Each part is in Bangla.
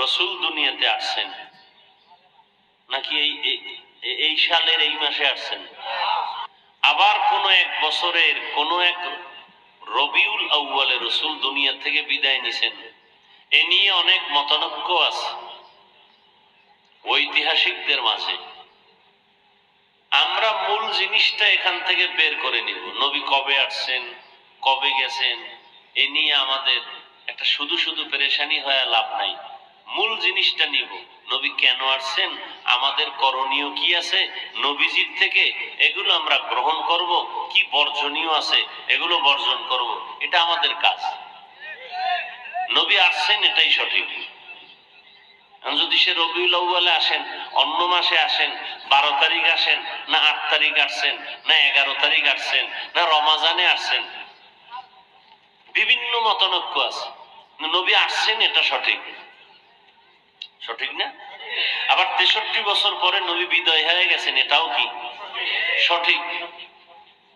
রসুল দুনিয়াতে আসছেন? নাকি এই, এই- সালের এই মাসে আসছেন? আবার কোন এক বছরের কোন এক রবিউল আউ্বালে রসুল দুনিয়া থেকে বিদায় নিছেন। এ নিয়ে অনেক মতানক্য আছে ঐতিহাসিকদের মাঝে। আমরা মূল জিনিসটা এখান থেকে বের করে নিব। নবী কবে আসছেন, কবে গেছেন, এ নিয়ে আমাদের একটা শুধু শুধু পেরেশানি হয়ে লাভ নাই। মূল জিনিসটা নিব। নবী কেন আসছেন? আমাদের করণীয় কি আছে? নবীজির থেকে এগুলো আমরা গ্রহণ করব? কি বর্জনীয় আছে? এগুলো বর্জন করব। এটা আমাদের কাজ। নবী আসছেন, এটাই সঠিক। যদি সে রবিউল আউ্বালে আসেন, অন্য মাসে আসেন, বারো তারিখ আসেন, না আট তারিখ আসছেন, না এগারো তারিখ আসছেন, না রমাজানে আসছেন, বিভিন্ন মতনৈক্য আছে। নবী আসছেন, এটা সঠিক। সঠিক না? আবার তেষট্টি বছর পরে নবী বিদয় হয়ে গেছেন, এটাও কি? সঠিক।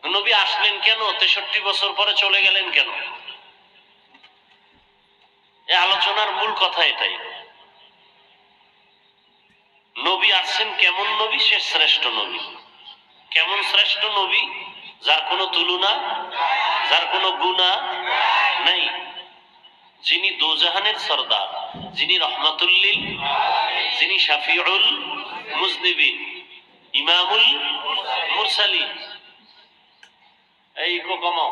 নবী আসলেন কেন? তেষট্টি বছর পরে চলে গেলেন কেন? এই আলোচনার মূল কথা এটাই। নবী আসছেন কেমন নবী? সে শ্রেষ্ঠ নবী। কেমন শ্রেষ্ঠ নবী? যার কোনো তুলনা, যার কোনো গুণা নাই। যিনি দোজাহানের সর্দার, যিনি রহমাতুল্লিল, যিনি শাফিউল মুজনিবিন, ইমামুল মুরসালিন। এই কমাও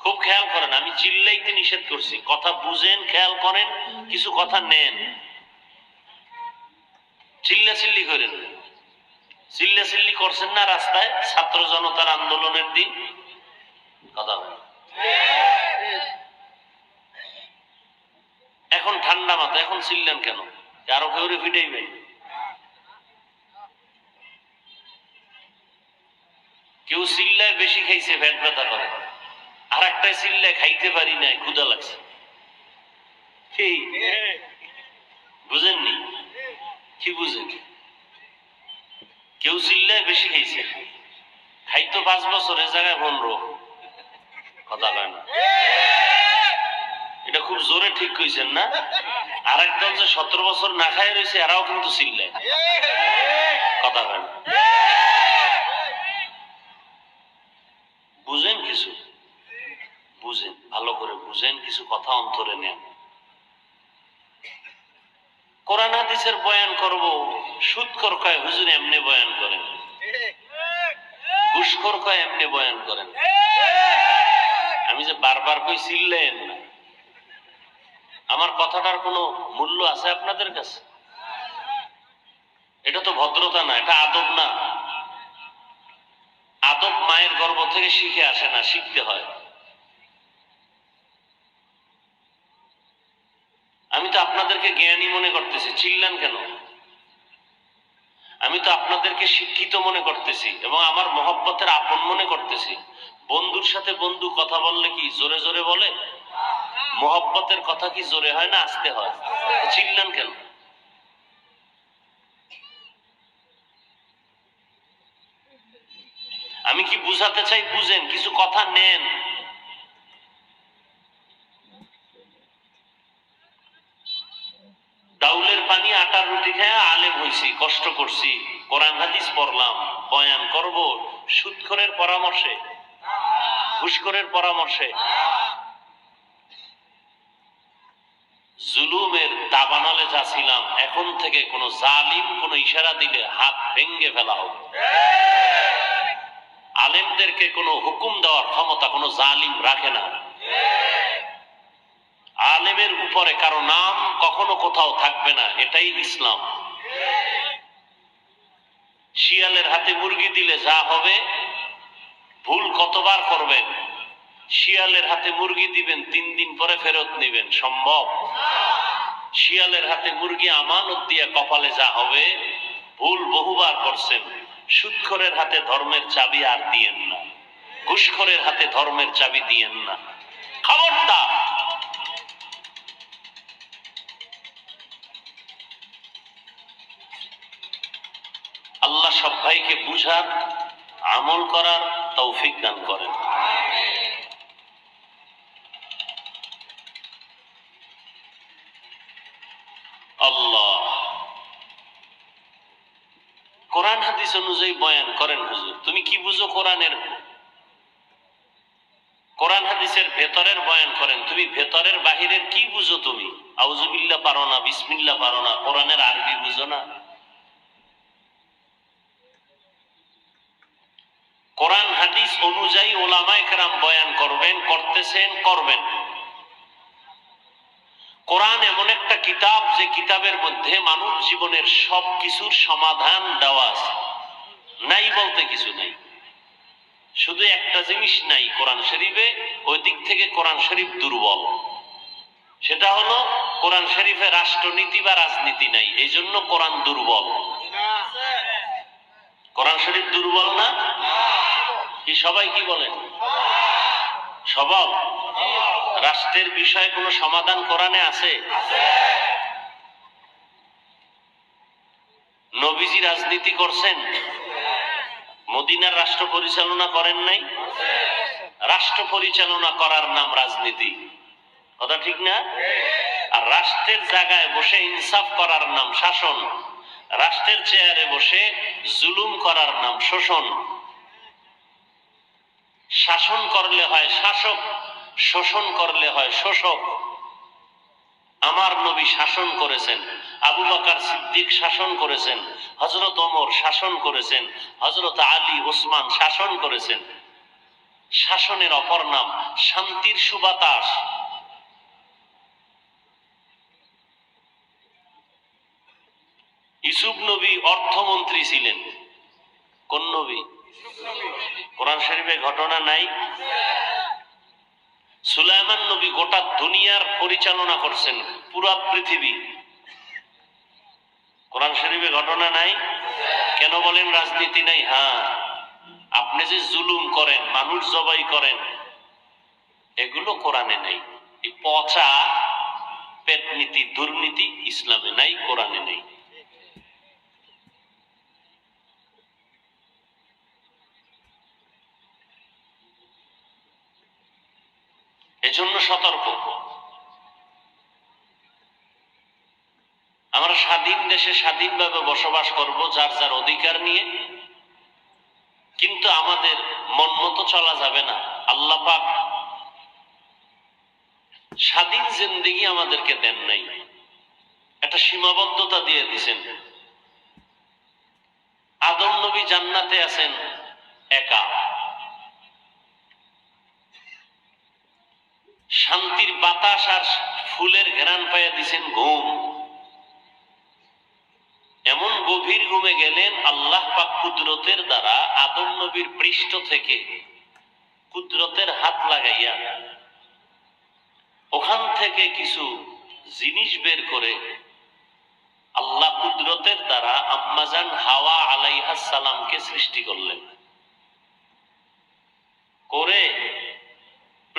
খুব খেয়াল করেন, আমি চিল্লাইতে নিষেধ করছি। কথা বুঝেন, খেয়াল করেন, কিছু কথা নেন। চিল্লা চিল্লি করেন। চিল্লা চিল্লি করছেন না রাস্তায়, ছাত্র জনতার আন্দোলনের দিন। কথা বলেন। এখন ঠান্ডা মাথা, এখন চিল্লেন কেন? আরও কেউ ফিটাইবেন। কেউ চিল্লায় বেশি খাইছে, ভ্যাট ব্যথা করে। আর একটা চিল্লায় খাইতে পারি নাই ক্ষুদা লাগছে। বুঝেননি? কি বুঝেন? কেউ চিল্লায় বেশি খাইছে। খাইতো পাঁচ বছরের জায়গায় পনেরো। কথা কয় না। এটা খুব জোরে ঠিক কইছেন না? আর একদল যে সতেরো বছর না খায় রয়েছে এরাও কিন্তু চিল্লায় কথা না বুঝেন কিছু? বুঝেন, ভালো করে বুঝেন, কিছু কথা অন্তরে নেন। কোরআন হাদিসের বয়ান করব সুৎকর কয়, হুজুর এমনি বয়ান করেন। ঘুষখোর কয়, এমনি বয়ান করেন। আমি যে বারবার কই ছিলেন আমার কথাটার কোনো মূল্য আছে আপনাদের কাছে? এটা তো ভদ্রতা না, এটা আদব না। আদব মায়ের গর্ভ থেকে শিখে আসে না, শিখতে হয়। আমি তো আপনাদেরকে জ্ঞানী মনে করতেছি, চিল্লান কেন? আমি তো আপনাদেরকে শিক্ষিত মনে করতেছি এবং আমার মহব্বতের আপন মনে করতেছি। বন্ধুর সাথে বন্ধু কথা বললে কি জোরে জোরে বলে? মহব্বতের কথা কি জোরে হয় না আসতে হয়? চিল্লান কেন? আমি কি বুঝাতে চাই? বুঝেন, কিছু কথা নেন। ডাউলের পানি, আটার রুটি খেয়ে আলেম হইছি কষ্ট করছি। কোরআন, হাদিস পড়লাম, বয়ান করব, সুৎখরের পরামর্শে, ঘুষখোরের পরামর্শে। জুলুমের দাবানলে যাচ্ছিলাম এখন থেকে কোন জালিম, কোন ইশারা দিলে হাত ভেঙ্গে ফেলা হবে। আলেমদেরকে কোনো হুকুম দেওয়ার ক্ষমতা কোনো জালিম রাখে না। আলেমের উপরে কারও নাম কখনো কোথাও থাকবে না, এটাই ইসলাম। শিয়ালের হাতে মুরগি দিলে যা হবে, ভুল কতবার করবেন? শিয়ালের হাতে মুরগি দিবেন, তিন দিন পরে ফেরত নেবেন। সম্ভব? শিয়ালের হাতে মুরগি আমানত দিয়ে কপালে যা হবে, ভুল বহুবার করছেন। সুৎখরের হাতে ধর্মের চাবি আর দিয়েন না। ঘুষখরের হাতে ধর্মের চাবি দিয়েন না। খবরদার! আল্লাহ সব ভাইকে বুঝার, আমল করার তৌফিক দান করেন। বয়ান করেন হুজুর। তুমি কি বুঝো কোরআনের? কোরআন হাদিসের ভেতরের বয়ান করেন। তুমি ভেতরের বাহিরের কি বুঝো তুমি? আউজুবিল্লা পারো না বিসমিল্লা পারো না, কোরআনের আরবি বুঝো না। কোরআন হাদিস অনুযায়ী ওলামায় কেরাম বয়ান করবেন, করতেছেন, করবেন। কোরআন এমন একটা কিতাব, যে কিতাবের মধ্যে মানব জীবনের সব কিছুর সমাধান দেওয়া আছে। নাই বলতে কিছু নাই। শুধু একটা জিনিস নাই কোরআন শরীফে, ওই দিক থেকে কোরআন শরীফ দুর্বল। সেটা হলো, কোরআন শরীফে রাষ্ট্রনীতি বা রাজনীতি নাই এই জন্য কোরআন দুর্বল। কোরআন শরীফ দুর্বল না? কি সবাই কি বলেন সবল। রাষ্ট্রের বিষয়ে কোনো সমাধান কোরআনে আছে? নবীজি রাজনীতি করছেন। মদিনার রাষ্ট্র পরিচালনা করেন নাই? রাষ্ট্র পরিচালনা করার নাম রাজনীতি। কথা ঠিক না? আর রাষ্ট্রের জায়গায় বসে ইনসাফ করার নাম শাসন। রাষ্ট্রের চেয়ারে বসে জুলুম করার নাম শোষণ। শাসন করলে হয় শাসক, শোষণ করলে হয় শোষক। আমার নবী শাসন করেছেন, আবু বকার সিদ্দিক শাসন করেছেন হজরত ওমর শাসন করেছেন হজরত আলী ওসমান শাসন করেছেন। শাসনের অপর নাম শান্তির সুবাতাস। ইসুফ নবী অর্থমন্ত্রী ছিলেন। কোন নবী? কোরআন শরীফে ঘটনা নাই? সুলাইমান নবী গোটা দুনিয়ার পরিচালনা করছেন, পুরা পৃথিবী। কোরআন শরীফে ঘটনা নাই? কেন বলেন রাজনীতি নাই? হ্যাঁ। আপনি যে জুলুম করেন, মানুষ জবাই করেন, এগুলো কোরআনে নাই। এই পচা পেটনীতি, দুর্নীতি ইসলামে নাই, কোরআনে নেই। এজন্য সতর্ক। আমরা স্বাধীন দেশে স্বাধীনভাবে বসবাস করব যার যার অধিকার নিয়ে। কিন্তু আমাদের মন মতো চলা যাবে না। আল্লাহ পাক স্বাধীন জিন্দিগি আমাদেরকে দেন নাই। একটা সীমাবদ্ধতা দিয়ে দিছেন আদম নবী জান্নাতে আছেন একা। শান্তির বাতাস আর ফুলের ঘেরান পাইয়া দিছেন ঘুম। এমন গভীর ঘুমে গেলেন আল্লাহ পাক কুদরতের দ্বারা আদম নবীর পৃষ্ঠ থেকে কুদরতের হাত লাগাইয়া ওখান থেকে কিছু জিনিস বের করে আল্লাহ কুদরতের দ্বারা আম্মাজান হাওয়া আলাইহা সালামকে সৃষ্টি করলেন। করে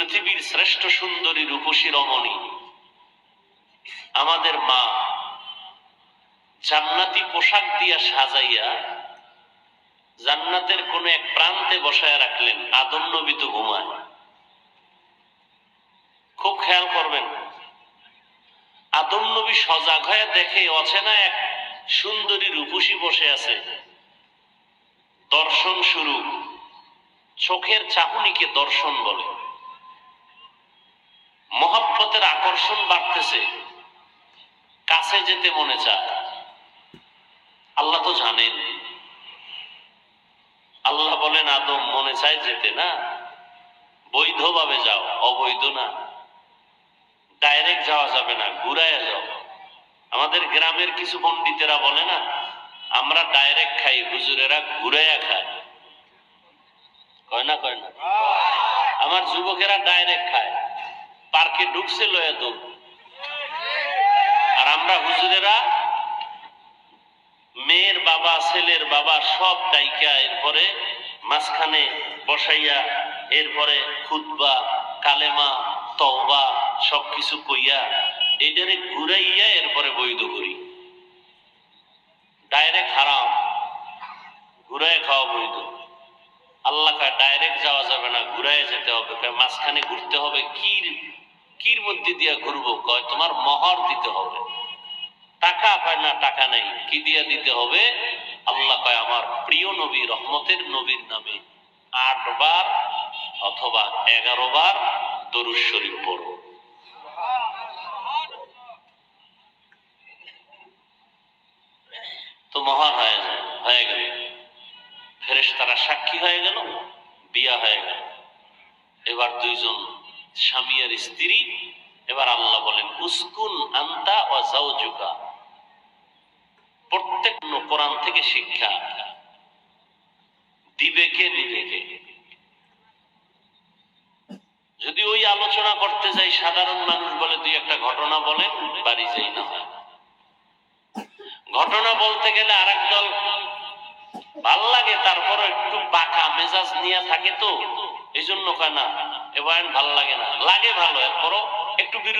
পৃথিবীর শ্রেষ্ঠ সুন্দরী রূপসী রমণী। আমাদের মা জান্নাতি পোশাক দিয়া সাজাইয়া জান্নাতের কোন এক প্রান্তে বসায় রাখলেন, আদম নবী তো ঘুমায়। খুব খেয়াল করবেন, আদম নবী সজাগ হয়ে দেখে অচেনা এক সুন্দরী রূপসী বসে আছে। দর্শন শুরু, চোখের চাহনিকে দর্শন বলে। মহাব্বতের আকর্ষণ বাড়তেছে। কাছে যেতে মনে চায়। আল্লাহ তো জানেন। আল্লাহ বলেন, আদম, মনে চায় যেতে না? বৈধভাবে যাও, অবৈধ না। ডাইরেক্ট যাওয়া যাবে না, ঘুরাইয়া যাও। আমাদের গ্রামের কিছু পণ্ডিতেরা বলে না, আমরা ডাইরেক্ট খাই, হুজুরেরা ঘুরাইয়া খায়। কয় না কয় না? আমার যুবকেরা ডাইরেক্ট খায়। পার্কে ঢুকছে লয়া তো আর আমরা হুজুরেরা, মেয়ের বাবা, ছেলের বাবা সব ডাইকা এরপরে মাঝখানে বসাইয়া, এরপরে খুতবা, কালেমা, তওবা সবকিছু কইয়া এটারে ঘুরাইয়া এরপরে বৈধ করি। ডাইরেক্ট হারাম। ঘুরাই খাওয়া বৈধ। আল্লাহ ডাইরেক্ট যাওয়া যাবে না ঘুরাই যেতে হবে। মাঝখানে ঘুরতে হবে। কির কির মধ্যে দিয়া ঘুরবো কয়, তোমার মহর দিতে হবে। টাকা পায় না, টাকা নেই। কি দিয়া দিতে হবে? আল্লাহ কয়, আমার প্রিয় নবী, রহমতের নবীর নামে আটবার অথবা এগারো বার দরুদ শরীফ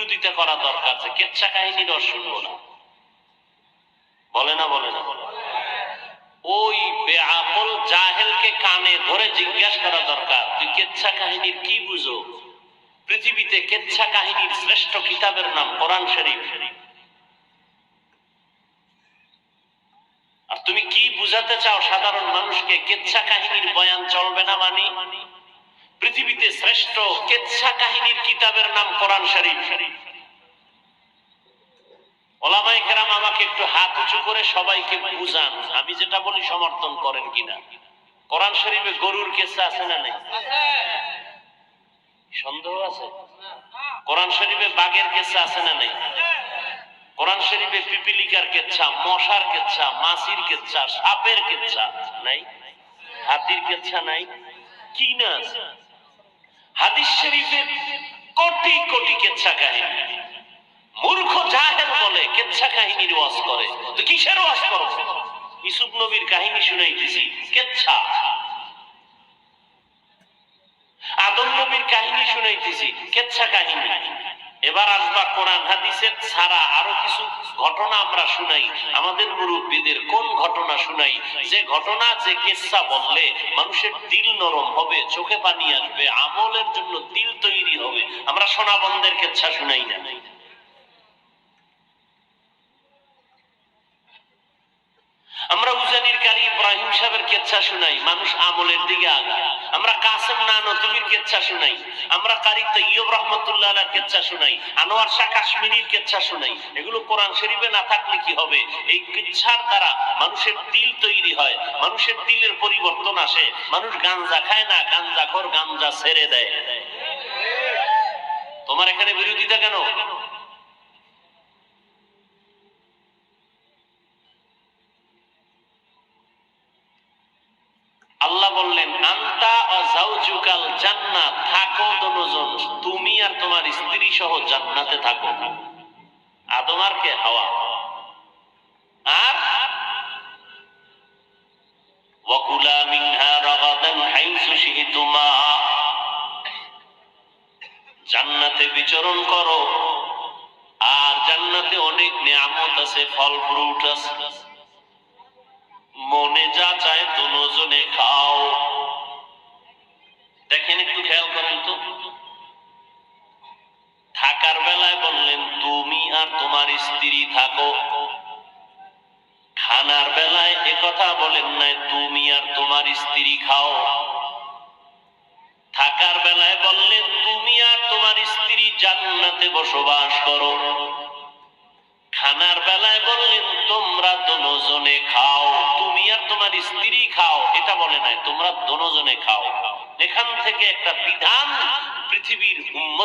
বিরোধিতা করা দরকার আছে। কেচ্ছা কাহিনীর রস শুনব না। বলে না বলে না। ওই বেআকল জাহেলকে কানে ধরে জিজ্ঞাসা করা দরকার, তুই কেচ্ছা কাহিনীর কি বুঝো? পৃথিবীতে কেচ্ছা কাহিনীর শ্রেষ্ঠ কিতাবের নাম কোরআন শরীফ। আর তুমি কি বুঝাতে চাও সাধারণ মানুষকে? কেচ্ছা কাহিনীর বয়ান চলবে না মানি? পৃথিবীতে শ্রেষ্ঠ কেচ্ছা কাহিনীর কিতাবের নাম কোরআন শরীফ। ওলামাই কেরাম আমাকে একটু হাত উঁচু করে সবাইকে বুঝান, আমি যেটা বলি সমর্থন করেন কিনা। কোরআন শরীফে গরুর কেচ্ছা আছে না নেই? সন্দেহ আছে? কোরআন শরীফে বাঘের কেচ্ছা আছে না নেই? কোরআন শরীফে পিপিলিকার কেচ্ছা মশার কেচ্ছা মাছির কেচ্ছা সাপের কেচ্ছা নাই? হাতির কেচ্ছা নাই? কি না আছে? হাদিস শরীফে কোটি কোটি কেচ্ছা কাহিনী। মূর্খ জাহেল বলে কেচ্ছা কাহিনীর ওয়াজ করে। তো কিসের ওয়াজ করো? ইসুফ নবীর কাহিনী শুনাইতেছি, কেচ্ছা। আদম নবীর কাহিনী শুনাইতেছি, কেচ্ছা কাহিনী। এবার আসবা কোরআন হাদিসের ছাড়া আরও কিছু ঘটনা আমরা শুনাই। আমাদের মুরব্বীদের কোন ঘটনা শুনাই? যে ঘটনা, যে কেচ্ছা বললে মানুষের দিল নরম হবে, চোখে পানি আসবে, আমলের জন্য দিল তৈরি হবে। আমরা সোনাবন্ধের কেচ্ছা শুনাই না। আমরা উজানির কারি ইব্রাহিম সাহেবের কেচ্ছা শুনাই। মানুষ আমলের দিকে আগায়। আমরা কাসেম না নতুবির কেচ্ছা শুনাই। আমরা কারি তৈয়ব রহমতুল্লাহ কেচ্ছা শুনাই। আনোয়ার শাহ কাশ্মীরির কেচ্ছা শুনাই। এগুলো কোরআন শরীফে না থাকলে কি হবে? এই কিচ্ছার দ্বারা মানুষের দিল তৈরি হয়, মানুষের দিলের পরিবর্তন আসে। মানুষ গাঞ্জা খায় না, গাঞ্জা খোর গাঞ্জা ছেড়ে দেয়। তোমার এখানে বিরোধিতা কেন?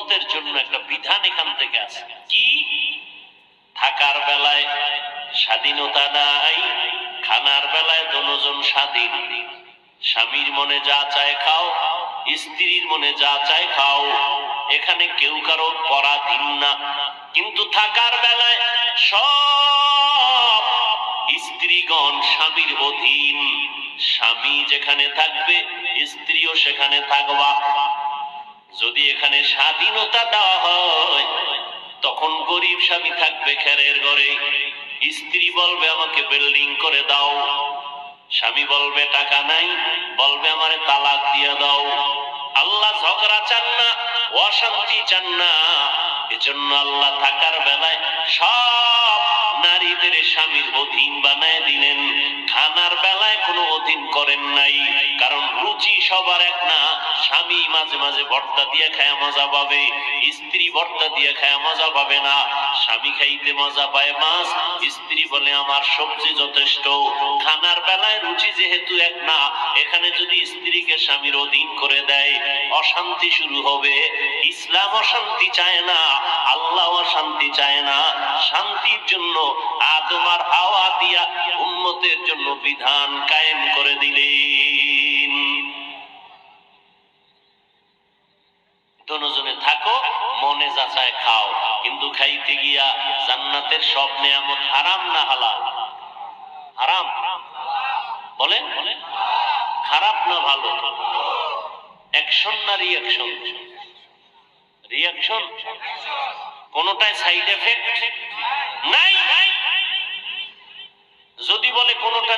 উন্মতের জন্য একটা বিধান এখান থেকে আছে। কি? থাকার বেলায় স্বাধীনতা নাই, খানার বেলায় দুজন স্বাধীন। স্বামীর মনে যা চায় খাও, স্ত্রীর মনে যা চায় খাও। এখানে কেউ কারও পরাধীন না। কিন্তু থাকার বেলায় সব স্ত্রীগণ স্বামীর অধীন। স্বামী যেখানে থাকবে, স্ত্রীও সেখানে থাকবা। যদি এখানে স্বাধীনতা দেওয়া হয়, তখন গরিব স্বামী থাকবে খেরের ঘরে। স্ত্রী বলবে, আমাকে বিল্ডিং করে দাও। স্বামী বলবে, টাকা নাই। বলবে, আমারে তালাক দিয়ে দাও। আল্লাহ ঝগড়া চান না, অশান্তি চান না। এজন্য আল্লাহ থাকার বেলায় সব নারীদের স্বামীর অধীন বানায় দিলেন। খানার বেলায় কোনো অধীন করেন নাই, কারণ রুচি সবার এক না। স্বামী মাঝে মাঝে ভর্তা দিয়ে খায়, মজা পাবে। স্ত্রী ভর্তা দিয়ে খায়, মজা পাবে না। স্বামী খাইতে মজা পায়, মাছ। স্ত্রী বলে, আমার সবজি যথেষ্ট। যেহেতু এক না এখানে যদি স্ত্রীকে স্বামীর অধীন করে দেয়, অশান্তি শুরু হবে। ইসলাম অশান্তি চায় না, আল্লাহ অশান্তি চায় না। শান্তির জন্য আদমার হাওয়া দিয়া উন্মতের জন্য বিধান কায়েম করে দিলেন। দুজনে থাকো, মনে যাচায় খাও। কিন্তু খাইতে গিয়া জান্নাতের সব নিয়ামত হারাম না হালাল হারাম বলেন খারাপ না ভালো অ্যাকশন না রিয়াকশন রিয়াকশন কোনটায় সাইড এফেক্ট নাই। যদি বলে কোনটা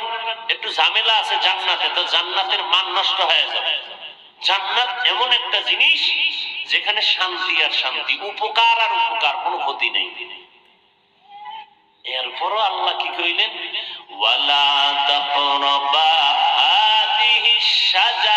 একটু ঝামেলা আছে জান্নাতে, তো জান্নাতের মান নষ্ট হয়ে যাবে। জান্নাত এমন একটা জিনিস যেখানে শান্তি আর শান্তি, উপকার আর উপকার, কোনো ক্ষতি নেই। এরপরও আল্লাহ কি কইলেন? ওয়ালা তাকরাবা হাদিহি শাজারাতা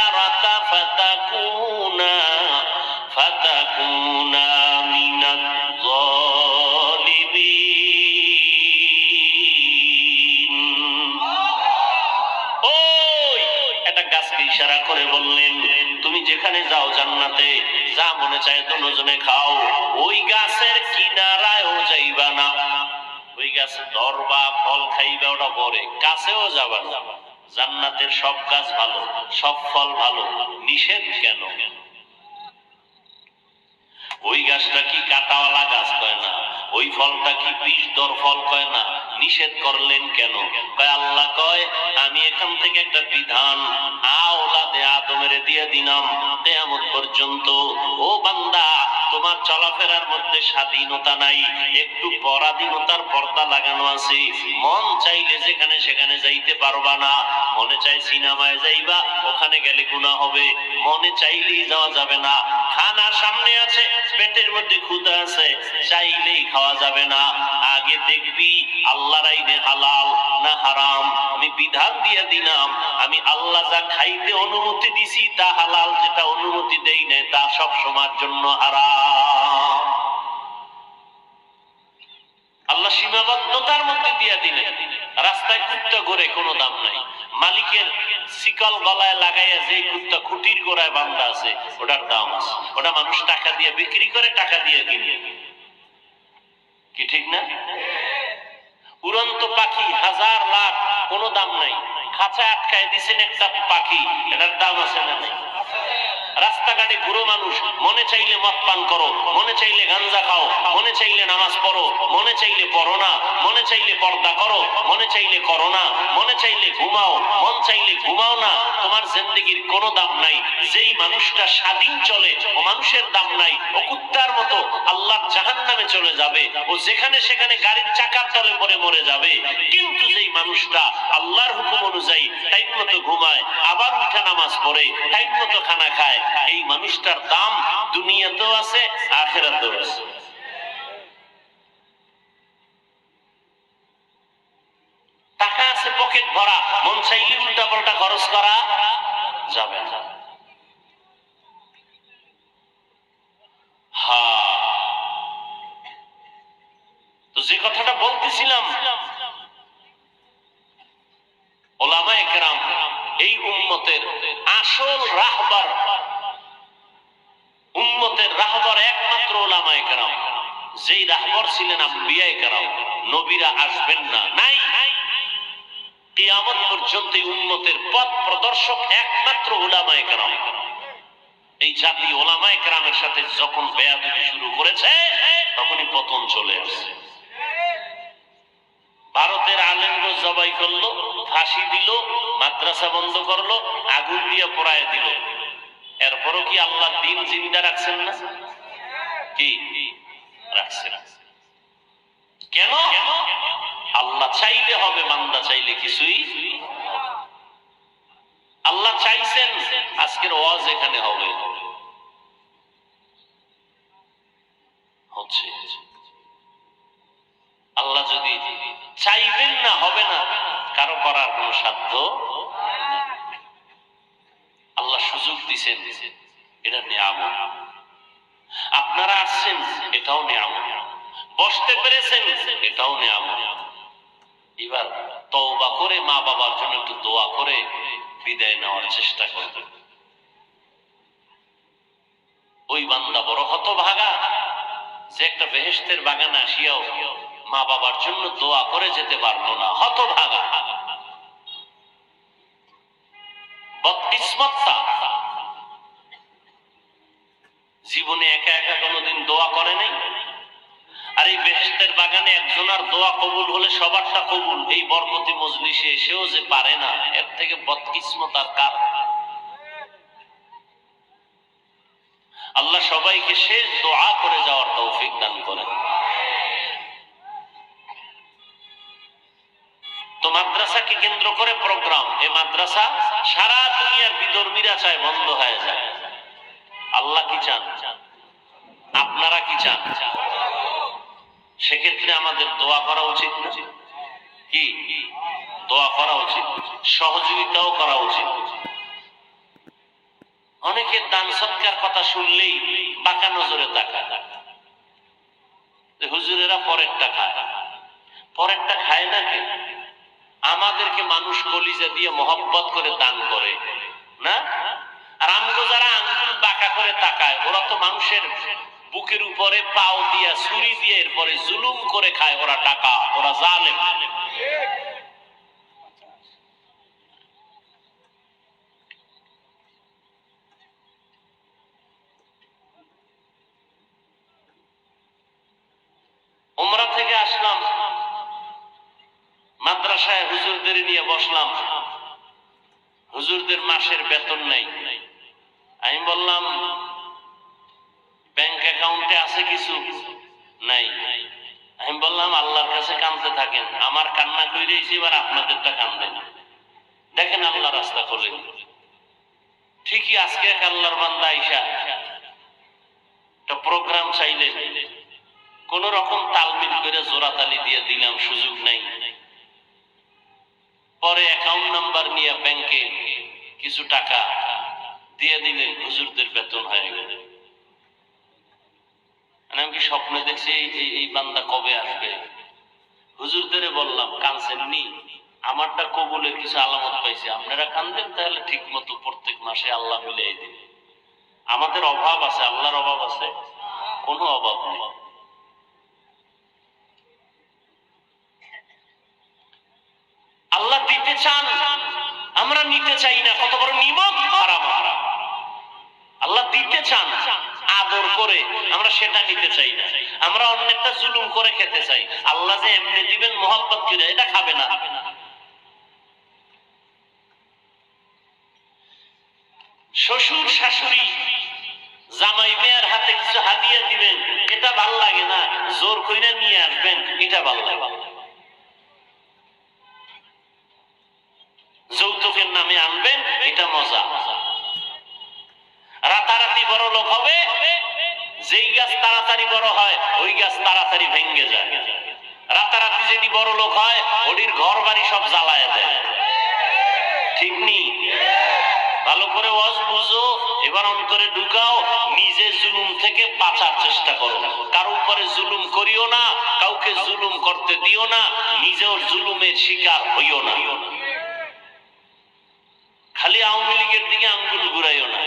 যেখানে যাও জান্নাতে, যা মনে চায় দুজনে খাও। ওই গাছের কিনারায়ও যাইবা না। ওই গাছে ধরবা ফল খাইবা, ওটা পরে। কাছেও যাবা না। জান্নাতের সব গাছ ভালো, সব ফল ভালো। নিষেধ কেন? ওই গাছটা কি কাটাওয়ালা গাছ কয় না? ওই ফলটা কি বিষ দর ফল কয় না? নিষেধ করলেন কেন? আল্লাহ কয়, আমি এখান থেকে একটা বিধান আওলাদে আদমের দিয়ে দিলাম। কেয়ামত পর্যন্ত, ও বান্দা, তোমার চলাফেরার মধ্যে স্বাধীনতা নাই, একটু পরাধীনতার পর্দা লাগানো আছে। মন চাইলে যেখানে সেখানে যাইতে পারবা না। মনে চাই সিনেমায় যাইবা, ওখানে গেলে গুণা হবে। মনে চাইলেই যাওয়া যাবে না। খানা সামনে আছে পেটের মধ্যে ক্ষুদা আছে, চাইলেই খাওয়া যাবে না। আগে দেখবি আল্লাহর আইনে হালাল না হারাম। আমি বিধান দিয়ে দিলাম, আমি আল্লাহ যা খাইতে অনুমতি দিছি তা হালাল, যেটা অনুমতি দেই নাই তা সব সময়ের জন্য হারাম। আল্লাহ সীমাবদ্ধতার মধ্যে দিয়ে দিলেন। রাস্তায় কুত্তা ঘুরে কোনো দাম নাই। মালিকের শিকল গলায় লাগাইয়া যে গোড়ায় বান্দা আছে, ওটার দাম আছে। ওটা মানুষ টাকা দিয়ে বিক্রি করে, টাকা দিয়ে কিনে। কি ঠিক না? উড়ন্ত পাখি, হাজার লাখ, কোনো দাম নাই। খাঁচা আটকায় দিছেন একটা পাখি, এটার দাম আছে না নাই? রাস্তাঘাটে ঘুরো মানুষ, মনে চাইলে মদ পান করো, মনে চাইলে গাঞ্জা খাও, মনে চাইলে নামাজ পড়ো, মনে চাইলে পড়ো না, মনে চাইলে পর্দা করো, মনে চাইলে করো না, মনে চাইলে ঘুমাও, মন চাইলে ঘুমাও না, তোমার জিন্দগির কোনো দাম নাই। যেই মানুষটা স্বাধীন চলে, ও মানুষের দাম নাই, ও কুত্তার মতো আল্লাহর জাহান নামে চলে যাবে, ও যেখানে সেখানে গাড়ির চাকার তলে পরে মরে যাবে। কিন্তু যেই মানুষটা আল্লাহর হুকুম অনুযায়ী টাইম মতো ঘুমায়, আবার উঠা নামাজ পড়ে টাইম মতো খানা খায় এই মানুষটার দাম দুনিয়াতেও আছে, আখেরাতেও আছে। টাকা আছে, পকেট ভরা, মন চাইলে উল্টা পাল্টা খরচ করা যাবে না। সাথে যখন বেয়াদবি শুরু করেছে, তখনই পতন চলে আসছে ভারতের আলেমগো জবাই করল, ফাঁসি দিল, মাদ্রাসা বন্ধ করল, আগুন দিয়ে পোড়ায় দিল। এরপরও কি আল্লাহ দিন জিন্দা রাখছেন না? কি? রাখছেন। কেন? আল্লাহ চাইলে হবে মান্দা চাইলে কিছুই আল্লাহ চাইছেন, আজকের ওয়াজ এখানে হবে। হচ্ছে। আল্লাহ যদি চাইবেন না, হবে না, কারও করার কোনো সাধ্য আল্লাহ সুযোগ দিছেন, এটা নিয়ামত। আপনারা আসছেন, এটাও নিয়ামত। বসতে পেরেছেন, এটাও নিয়ামত। এবার তওবা করে মা বাবার জন্য একটু দোয়া করে বিদায় নেওয়ার চেষ্টা করবেন। ওই বান্দা বড় হতভাগা। যে একটা বেহেস্তের বাগানে আসিয়াও মা বাবার জন্য দোয়া করে যেতে পারল না। হতভাগা। বদকিসমত্তা জীবনে একা একা কোনোদিন দোয়া করে নাই? আর এই বেহেস্তের বাগানে একজনের দোয়া কবুল হলে সবারটা কবুল। এই বরকতি মজলিসে এসেও যে পারে না, এর থেকে বদকিসমত আর কার আল্লাহ সবাইকে শেষ দোয়া করে যাওয়ার তৌফিক দান করেন। তো মাদ্রাসাকে কেন্দ্র করে প্রোগ্রাম এই মাদ্রাসা সারা দুনিয়ার বিধর্মীরা চায় বন্ধ হয়ে যায়। আল্লাহ কি চান? আপনারা কি চান? সেক্ষেত্রে আমাদের দোয়া করা উচিত। কি? দোয়া করা উচিত। সহযোগিতাও করা উচিত। অনেকের শুনলেই বাঁকা নজরে তাকায়। হুজুরেরা পরেরটা খায়। পরেরটা খায় না কে? আমাদেরকে মানুষ কলিজা দিয়ে মহব্বত করে দান করে, না? আর আমগো যারা আঙ্গুল বাঁকা করে তাকায়, ওরা তো মানুষের বুকের উপরে পাও দিয়া, ছুরি দিয়ে এরপরে জুলুম করে খায়, ওরা টাকা ওরা জালেম ওমরা থেকে আসলাম মাদ্রাসায় হুজুরদের নিয়ে বসলাম হুজুরদের মাসের বেতন নাই আমি বললাম ব্যাংক অ্যাকাউন্টে আছে কিছু নাই আমি বললাম আল্লাহর কাছে কানতে থাকেন আমার কান্না কইরেছি এবার আপনাদেরটা কান্দেন দেখেন আল্লাহ রাস্তা খোলে। ঠিকই আজকে এক আল্লাহর বান্দা আইসা একটা প্রোগ্রাম চাইলে, কোন রকম তালমিল করে জোরাতালি দিয়ে দিলাম, সুযোগ নাই। পরে অ্যাকাউন্ট নাম্বার নিয়ে ব্যাংকে কিছু টাকা দিয়ে দিলেন হুজুরদের বেতন হয়ে গেল। মানে আমি কি স্বপ্নে দেখছি এই বান্দা কবে আসবে? হুজুরদের বললাম কানছেন নি? আমারটা কবুলের কিছু আলামত পাইছে। আপনারা কানদেন তাহলে ঠিক মতো প্রত্যেক মাসে আল্লাহ মিলিয়ে দিন আমাদের অভাব আছে, আল্লাহর অভাব আছে। কোনো অভাব নেই। আল্লাহ দিতে চান, আমরা নিতে চাই না কত বড় নিমক হারাম হারাম আল্লাহ দিতে চান আদর করে আমরা সেটা নিতে চাই না। আমরা অন্যটা জুলুম করে খেতে চাই। আল্লাহ যে এমনি দিবেন মোহাম্মত করে? এটা খাবে না। শ্বশুর, শাশুড়ি, জামাই মেয়ের হাতে কিছু হাদিয়া দিবেন, এটা ভালো লাগে না। জোর কইরা নিয়ে আসবেন, এটা ভালো লাগে ঠিক নি? ভালো করে ওয়াজ বুঝো, এবার অন্তরে ঢুকাও, নিজে জুলুম থেকে বাঁচার চেষ্টা করো। কারও উপরে জুলুম করিও না, কাউকে জুলুম করতে দিও না, নিজেও জুলুমের শিকার হইও না। খালি আওয়ামী লীগের দিকে আঙ্গুল ঘুরাইও না।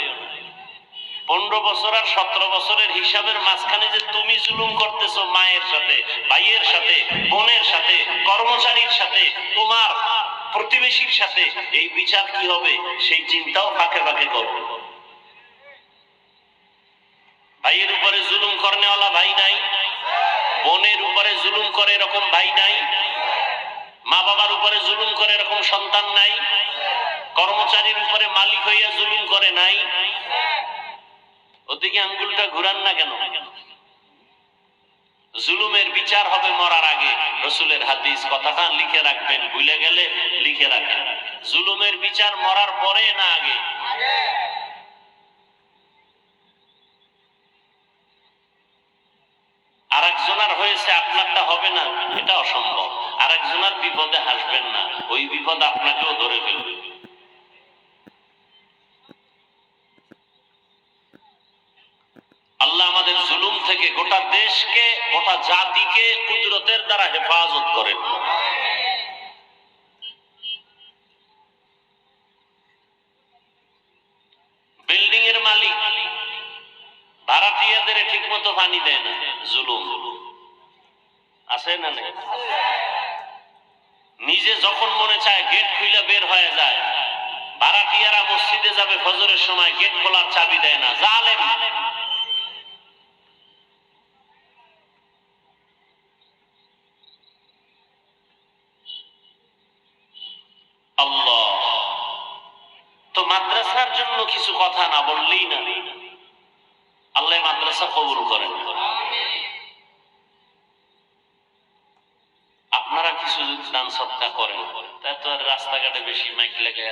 পনেরো বছর আর সতেরো বছরের হিসাবের মাঝখানে যে তুমি জুলুম করতেছো মায়ের সাথে, ভাইয়ের সাথে, বোনের সাথে, কর্মচারীর সাথে, তোমার প্রতিবেশীর সাথে এই বিচার কি হবে, সেই চিন্তাও ফাঁকে ফাঁকে করো ভাইয়ের উপরে জুলুম করনেওয়ালা ভাই নাই, বোনের উপরে জুলুম করে এরকম ভাই নাই মা বাবার উপরে জুলুম করে এরকম সন্তান নাই, কর্মচারীর উপরে মালিক হইয়া জুলুম করে নাই। ওদিকে আঙ্গুলটা ঘুরান না কেন? জুলুমের বিচার হবে মরার আগে। রসুলের হাদিস কথাটা লিখে রাখবেন, ভুলে গেলে লিখে রাখেন। জুলুমের বিচার মরার পরে না আগে? নিজে যখন মনে চায় গেট খুলে বের হয়ে যায়। ভাড়াটিয়ারা মসজিদে যাবে, ফজরের সময় গেট খোলার চাবি দেয় না। জালেম আল্লাহ তো মাদ্রাসার জন্য কিছু কথা না বললেই না আল্লাহ মাদ্রাসা কবুল করেন আপনারা কিছু যদি দান সৎকা করেন তাই তো আর রাস্তাঘাটে বেশি মাইক লেগে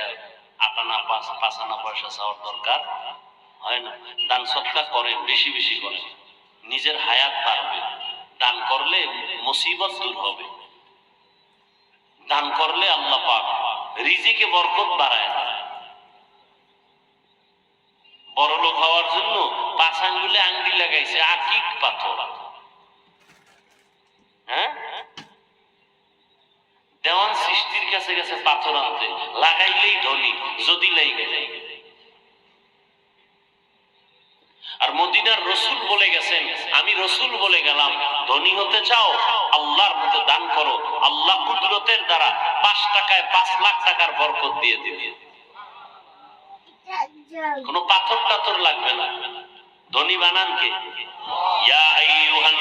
আটানা পাঁচ পাঁচানা পয়সা চাওয়ার দরকার হয় না দান সৎকা করেন বেশি বেশি করেন নিজের হায়াত বাড়বে দান করলে মুসিবত দূর হবে। দান করলে আল্লাহ পাক রিজিকে বরকত বাড়ায়। বড় লোক হওয়ার জন্য পাঁচ আঙ্গুলে আঙ্গি লাগাইছে, আকিক পাথর। হ্যাঁ? দেওয়ান সৃষ্টির কাছে গেছে পাথর আনতে। লাগাইলেই ধনী, যদি লাইগে যায় আর মদিনার রসুল বলে গেছেন, আমি রসুল বলে গেলাম। ধনী হতে চাও? আল্লাহর মতো দান করো। আল্লাহ কুদরতের দ্বারা পাঁচ টাকায় পাঁচ লাখ টাকার বরকত দিয়ে দিবে। কোনো পাথর টাথর লাগবে না। ধনী বানান কে? ইয়া আইয়ুহান